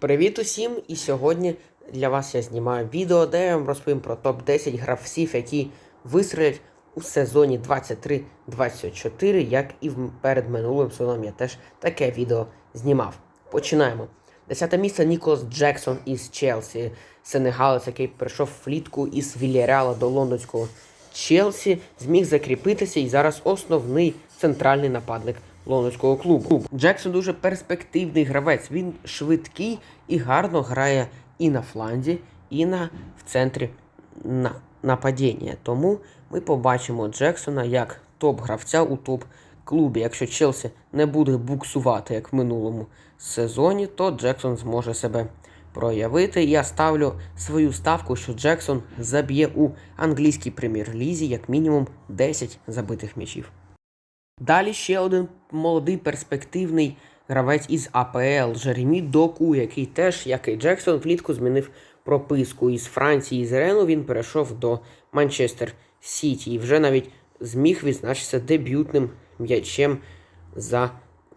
Привіт усім! І сьогодні для вас я знімаю відео, де я вам розповім про топ-10 гравців, які вистрілять у сезоні 23-24, як і перед минулим сезоном я теж таке відео знімав. Починаємо. Десяте місце Ніколас Джексон із Челсі, сенегалець, який прийшов влітку із Вільяреала до лондонського Челсі, зміг закріпитися і зараз основний центральний нападник лондонського клубу. Джексон дуже перспективний гравець. Він швидкий і гарно грає і на фланзі, і на в центрі на, нападіння. Тому ми побачимо Джексона як топ-гравця у топ-клубі. Якщо Челсі не буде буксувати, як в минулому сезоні, то Джексон зможе себе проявити. Я ставлю свою ставку, що Джексон заб'є у англійській прем'єр-лізі як мінімум 10 забитих м'ячів. Далі ще один молодий перспективний гравець із АПЛ Жеремі Доку, який теж, як і Джексон, влітку змінив прописку із Франції з Рену. Він перейшов до Манчестер Сіті і вже навіть зміг відзначитися дебютним м'ячем за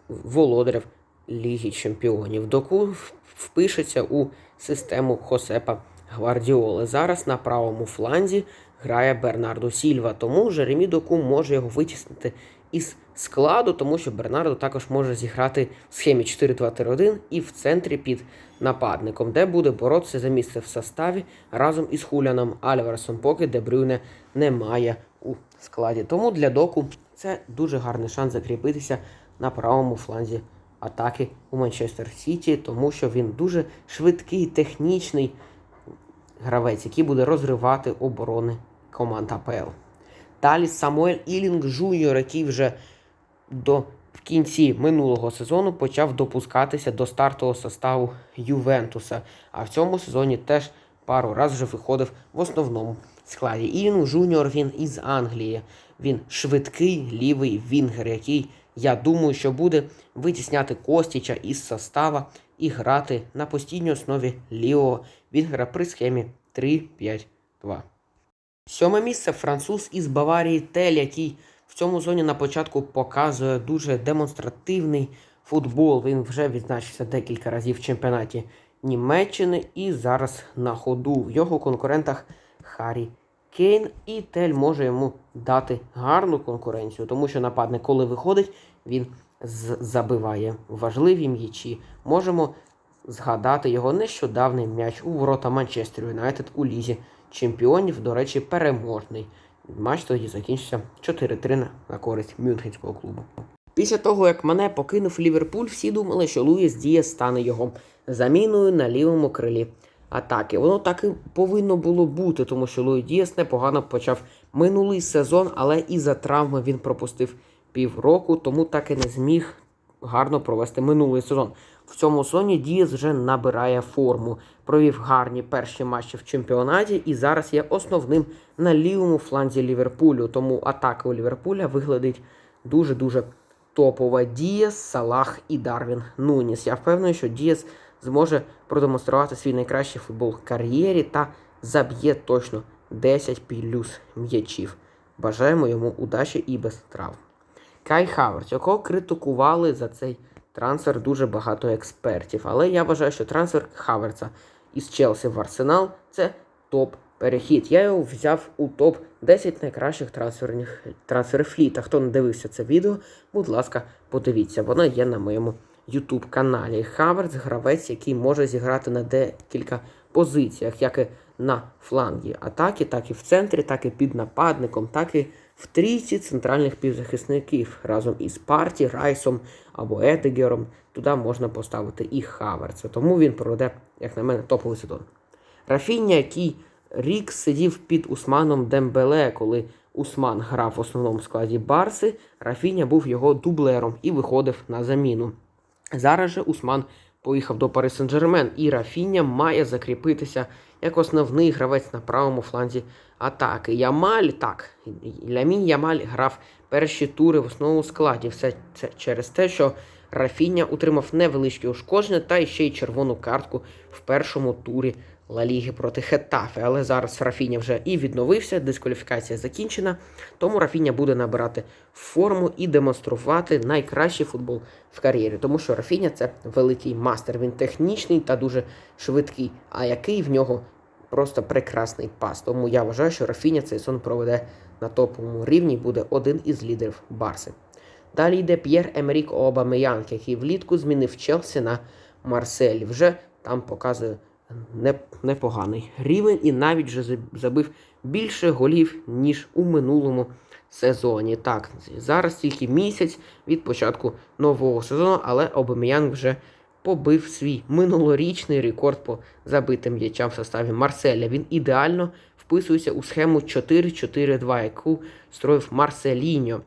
володарів Ліги Чемпіонів. Доку впишеться у систему Хосепа Гвардіоли. Зараз на правому фланзі грає Бернардо Сільва, тому Жеремі Доку може його витіснити із складу, тому що Бернардо також може зіграти в схемі 4-2-3-1 і в центрі під нападником, де буде боротися за місце в составі разом із Хуляном Альваресом, поки Де Брюйне немає у складі. Тому для доку це дуже гарний шанс закріпитися на правому фланзі атаки у Манчестер Сіті, тому що він дуже швидкий, технічний гравець, який буде розривати оборони команд АПЛ. Далі Самуель Ілінг Жуніор, який вже до в кінці минулого сезону почав допускатися до стартового составу Ювентуса. А в цьому сезоні теж пару разів вже виходив в основному складі. Ілінг Жуніор він із Англії. Він швидкий лівий вінгер, який, я думаю, що буде витісняти Костіча із состава і грати на постійній основі лівого вінгера при схемі 3-5-2. Сьоме місце француз із Баварії Тель, який в цьому зоні на початку показує дуже демонстративний футбол. Він вже відзначився декілька разів в чемпіонаті Німеччини і зараз на ходу в його конкурентах Харі Кейн. І Тель може йому дати гарну конкуренцію, тому що нападник, коли виходить, він забиває важливі м'ячі. Можемо згадати його нещодавний м'яч у ворота Манчестер Юнайтед у лізі чемпіонів, до речі, переможний. Матч тоді закінчився 4-3 на- користь Мюнхенського клубу. Після того, як мене покинув Ліверпуль, всі думали, що Луїс Дієс стане його заміною на лівому крилі атаки. Воно так і повинно було бути, тому що Луїс Дієс непогано почав минулий сезон, але із-за травми він пропустив півроку, тому так і не зміг гарно провести минулий сезон. В цьому сезоні Дієс вже набирає форму. Провів гарні перші матчі в чемпіонаті і зараз є основним на лівому фланзі Ліверпулю. Тому атака у Ліверпуля виглядить дуже-дуже топова. Дієс, Салах і Дарвін Нуніс. Я впевнений, що Дієс зможе продемонструвати свій найкращий футбол в кар'єрі та заб'є точно 10 плюс м'ячів. Бажаємо йому удачі і без травм. Кай Хаверс, якого критикували за цей трансфер дуже багато експертів. Але я вважаю, що трансфер Хаверса із Челсі в Арсенал це топ-перехід. Я його взяв у топ 10 найкращих трансферних трансферів літа. Хто не дивився це відео, будь ласка, подивіться. Воно є на моєму YouTube каналі. Хаверс гравець, який може зіграти на декілька позиціях, як і на флангі атаки, так і в центрі, так і під нападником, так і в трійці центральних півзахисників разом із Парті, Райсом або Едегером. Туди можна поставити і Хаверца. Тому він проведе, як на мене, топовий сезон. Рафіння, який рік сидів під Усманом Дембеле, коли Усман грав в основному складі Барси, Рафіння був його дублером і виходив на заміну. Зараз же Усман поїхав до Пари Сен-Жермен, і Рафіння має закріпитися як основний гравець на правому фланзі атаки. Ямаль так, Лямін Ямаль грав перші тури в основному складі. Все це через те, що Рафіння утримав невеличкі ушкодження та ще й червону картку в першому турі Ла Ліги проти Хетафи. Але зараз Рафіня вже і відновився, дискваліфікація закінчена. Тому Рафіня буде набирати форму і демонструвати найкращий футбол в кар'єрі. Тому що Рафіня це великий мастер. Він технічний та дуже швидкий. А який в нього просто прекрасний пас. Тому я вважаю, що Рафіня цей сон проведе на топовому рівні, буде один із лідерів Барси. Далі йде П'єр Емерік Обамеянг, який влітку змінив Челсі на Марсель. Вже там показує непоганий рівень і навіть вже забив більше голів, ніж у минулому сезоні. Так, зараз тільки місяць від початку нового сезону, але Обамеянг вже побив свій минулорічний рекорд по забитим м'ячам в составі Марселя. Він ідеально вписується у схему 4-4-2, яку строїв Марселіньо.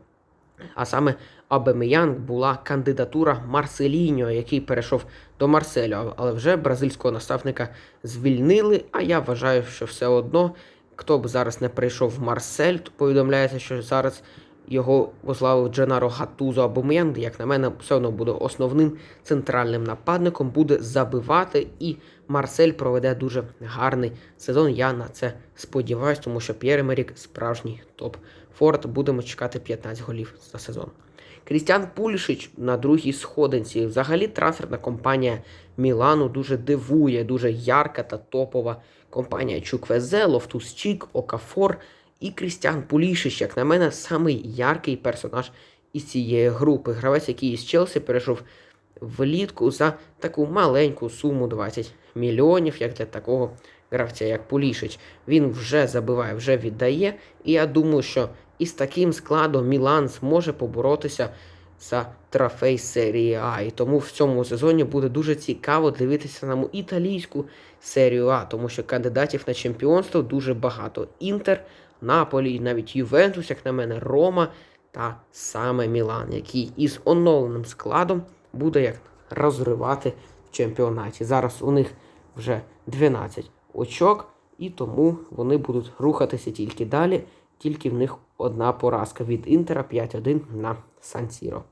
А саме Абемеянг була кандидатура Марселіньо, який перейшов до Марселю, але вже бразильського наставника звільнили. А я вважаю, що все одно, хто б зараз не прийшов в Марсель, то повідомляється, що зараз його возглавив Дженаро Гатузо Абемеянг, як на мене, все одно буде основним центральним нападником, буде забивати, і Марсель проведе дуже гарний сезон. Я на це сподіваюся, тому що П'єр Емерік справжній топ. Форт будемо чекати 15 голів за сезон. Крістіан Пулішич на другій сходинці. Взагалі трансферна компанія Мілану дуже дивує, дуже ярка та топова компанія Чуквезе, Лофтус Чік, Окафор і Крістіан Пулішич, як на мене, самий яркий персонаж із цієї групи. Гравець, який із Челсі перейшов влітку за таку маленьку суму 20 мільйонів, як для такого гравця, як Пулішич. Він вже забиває, вже віддає. І я думаю, що із таким складом Мілан зможе поборотися за трофей серії А. І тому в цьому сезоні буде дуже цікаво дивитися на італійську серію А, тому що кандидатів на чемпіонство дуже багато. Інтер, Наполі, навіть Ювентус, як на мене, Рома та саме Мілан, який із оновленим складом буде як розривати в чемпіонаті. Зараз у них вже 12 очок, і тому вони будуть рухатися тільки далі. Тільки в них одна поразка від Інтера 5-1 на Сан-Сіро.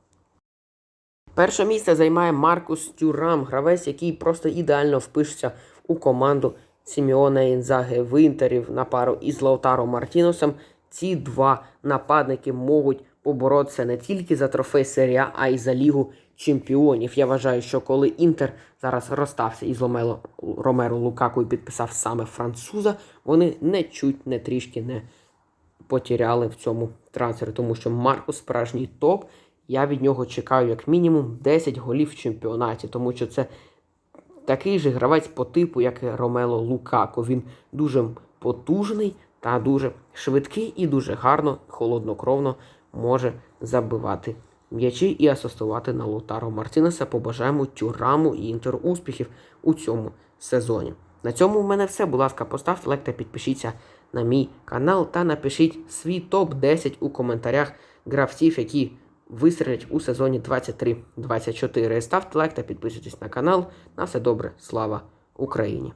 Перше місце займає Маркус Тюрам, гравець, який просто ідеально впишеться у команду Сіміона Інзаги в Інтері на пару із Лаутаро Мартіносом. Ці два нападники можуть поборотися не тільки за трофей серія, а й за Лігу чемпіонів. Я вважаю, що коли Інтер зараз розстався із Ломело Ромеро Лукаку і підписав саме француза, вони не чуть, не трішки не потеряли в цьому трансфері, тому що Маркус справжній топ. Я від нього чекаю як мінімум 10 голів в чемпіонаті, тому що це такий же гравець по типу, як і Ромело Лукако. Він дуже потужний та дуже швидкий і дуже гарно, холоднокровно може забивати м'ячі і асистувати на Лотаро Мартінеса. Побажаємо Тюраму і Інтеру успіхів у цьому сезоні. На цьому в мене все. Будь ласка, поставте лайк та підпишіться на мій канал та напишіть свій топ-10 у коментарях гравців, які вистрілять у сезоні 23-24. Ставте лайк та підписуйтесь на канал. На все добре. Слава Україні!